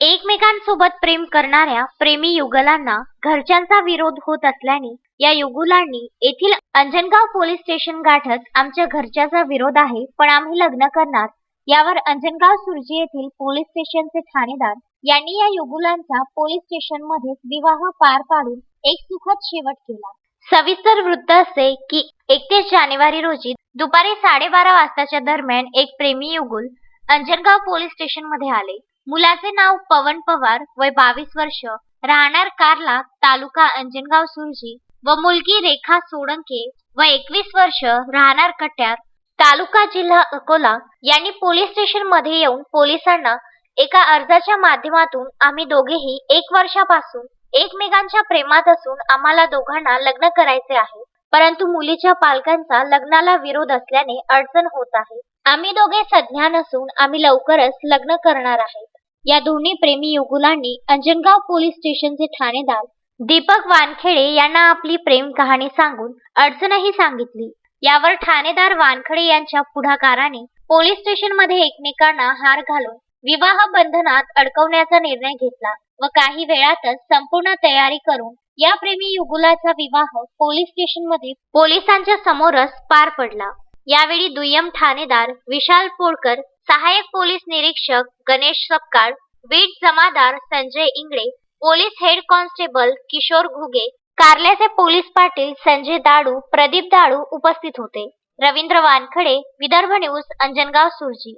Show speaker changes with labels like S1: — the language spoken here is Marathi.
S1: एकमेकांसोबत प्रेम करणाऱ्या प्रेमी युगलांना घरच्यांचा विरोध होत असल्याने या युगुलांनी येथील अंजनगाव पोलीस स्टेशन गाठत आमच्या घरच्याचा विरोध आहे पण आम्ही लग्न करणार. यावर अंजनगाव सुरजी येथील पोलीस स्टेशनचे ठाणेदार यांनी या युगुलांचा पोलीस स्टेशनमध्ये विवाह पार पाडून एक सुखद शेवट केला. सविस्तर वृत्त असे की एकतीस जानेवारी रोजी दुपारी साडेबारा वाजताच्या दरम्यान एक प्रेमी युगुल अंजनगाव पोलीस स्टेशनमध्ये आले. मुलाचे नाव पवन पवार वय बावीस वर्ष. राहणार कारला तालुका अंजनगाव सुरजी. व मुलगी रेखा सोळंके व एकवीस वर्ष राहणार कट्यार. तालुका जिल्हा अकोला. यांनी पोलीस स्टेशनमध्ये येऊन पोलिसांना एका अर्जाच्या माध्यमातून आम्ही दोघेही एक वर्षापासून एकमेकांच्या प्रेमात असून आम्हाला दोघांना लग्न करायचे आहे. परंतु मुलीच्या पालकांचा लग्नाला विरोध असल्याने अडचण होत आहे. आम्ही दोघे सज्ञान असून आम्ही लवकरच लग्न करणार आहेत या दोन्ही प्रेमी युगुलांनी अंजनगाव पोलीस स्टेशनचे ठाणेदार दीपक वानखेडे यांना आपली प्रेम कहाणी सांगून अडचणही सांगितली. यावर ठाणेदार वानखडे यांच्या पुढाकाराने पोलीस स्टेशनमध्ये एकमेकांना हार घालून विवाह बंधनात अडकवण्याचा निर्णय घेतला व काही वेळातच संपूर्ण तयारी करून या प्रेमी युगुलाचा विवाह पोलीस स्टेशनमध्ये पोलिसांच्या समोरच पार पडला. यावेळी दुय्यम ठाणेदार विशाल पोळकर सहाय्यक पोलीस निरीक्षक गणेश सपकाळ बीट जमादार Sanjay Ingle police head constable Kishor Ghuge कारल्याचे पोलीस पाटील संजय दाडू प्रदीप दाडू उपस्थित होते. रवींद्र वानखडे विदर्भ न्यूज अंजनगाव सुरजी.